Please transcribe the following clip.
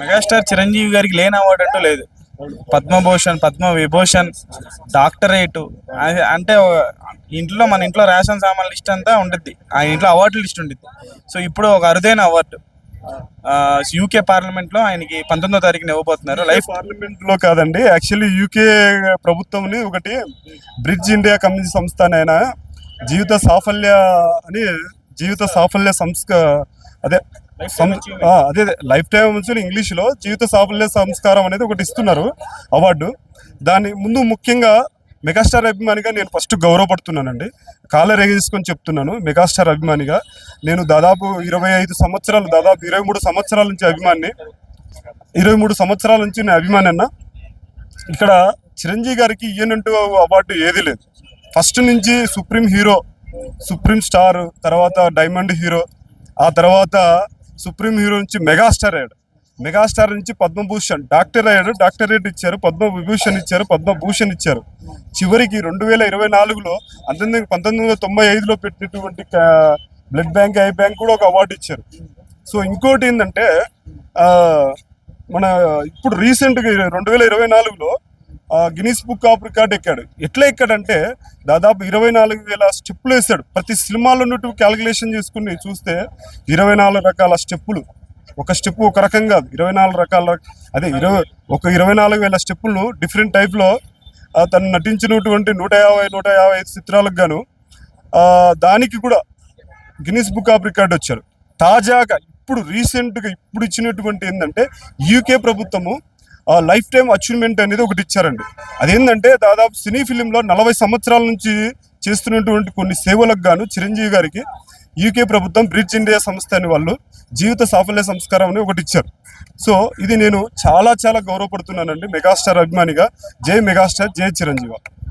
Megastar Chiranjeevi గారికి లేని award అంటూ లేదు. పద్మభూషణ్ పద్మ విభూషణ్ డాక్టరేట్ అంటే ఇంట్లో మన ఇంట్లో రేషన్ సామాన్ లిస్ట్ అంతా ఉంటుంది ఆ ఇంట్లో అవార్డు లిస్ట్ ఉంటుంది సో ఇప్పుడు ఒక అరుదైన అవార్డు. యూకే పార్లమెంట్లో ఆయనకి పంతొమ్మిదో తారీఖున ఇవ్వబోతున్నారు. లైఫ్ పార్లమెంట్లో కాదండి. యాక్చువల్లీ యూకే ప్రభుత్వంని ఒకటి బ్రిడ్జ్ ఇండియా కమ్యూనిటీ సంస్థ ఆయన జీవిత సాఫల్య అని జీవిత సాఫల్య సంస్క అదే అదే లైఫ్ టైం నుంచి ఇంగ్లీష్లో జీవిత సాఫల్య సంస్కారం అనేది ఒకటి ఇస్తున్నారు అవార్డు. దాని ముందు ముఖ్యంగా మెగాస్టార్ అభిమానిగా నేను ఫస్ట్ గౌరవపడుతున్నానండి. కాలర్ ఎగేసుకొని చెప్తున్నాను మెగాస్టార్ అభిమానిగా. నేను దాదాపు ఇరవై ఐదు సంవత్సరాలు దాదాపు ఇరవై మూడు సంవత్సరాల నుంచి అభిమాని ఇరవై మూడు సంవత్సరాల నుంచి నేను అభిమాని అన్న. ఇక్కడ చిరంజీవి గారికి ఇయ్యనంటూ అవార్డు ఏది లేదు. ఫస్ట్ నుంచి సుప్రీం హీరో సుప్రీం స్టార్ తర్వాత డైమండ్ హీరో ఆ తర్వాత సుప్రీం హీరో నుంచి మెగాస్టార్ అయ్యాడు. మెగాస్టార్ నుంచి పద్మభూషణ్ డాక్టర్ అయ్యాడు. డాక్టరేట్ ఇచ్చారు పద్మ విభూషణ్ ఇచ్చారు పద్మభూషణ్ ఇచ్చారు. చివరికి రెండు వేల ఇరవై నాలుగులో అంతకుముందు పంతొమ్మిది వందల తొంభై ఐదులో పెట్టినటువంటి బ్లడ్ బ్యాంక్ ఐ బ్యాంక్ కూడా ఒక అవార్డు ఇచ్చారు. సో ఇంకోటి ఏంటంటే మన ఇప్పుడు రీసెంట్గా రెండు వేల ఇరవై నాలుగులో గినీస్ బుక్ ఆఫ్ రికార్డ్ ఎక్కాడు. ఎట్లా ఎక్కాడంటే దాదాపు ఇరవై నాలుగు వేల స్టెప్పులు వేసాడు. ప్రతి సినిమాలో ఉన్నట్టు క్యాలిక్యులేషన్ చేసుకుని చూస్తే ఇరవై నాలుగు రకాల స్టెప్పులు. ఒక స్టెప్ ఒక రకం కాదు. ఇరవై నాలుగు రకాల అదే ఇరవై ఒక ఇరవై నాలుగు వేల స్టెప్పులు డిఫరెంట్ టైప్లో తను నటించినటువంటి నూట యాభై నూట యాభై ఐదు చిత్రాలకు గాను దానికి కూడా గినీస్ బుక్ ఆఫ్ రికార్డ్ వచ్చారు. తాజాగా ఇప్పుడు రీసెంట్గా ఇప్పుడు ఇచ్చినటువంటి ఏంటంటే యూకే ప్రభుత్వము లైఫ్ టైం అచీవ్మెంట్ అనేది ఒకటి ఇచ్చారండి. అదేంటంటే దాదాపు సినీ ఫిలింలో నలభై సంవత్సరాల నుంచి చేస్తున్నటువంటి కొన్ని సేవలకు గాను చిరంజీవి గారికి యూకే ప్రభుత్వం బ్రిడ్జ్ ఇండియా సంస్థ అని వాళ్ళు జీవిత సాఫల్య సంస్కారం అని ఒకటి ఇచ్చారు. సో ఇది నేను చాలా చాలా గౌరవపడుతున్నానండి. మెగాస్టార్ అభిమానిగా. జై మెగాస్టార్ జై చిరంజీవి.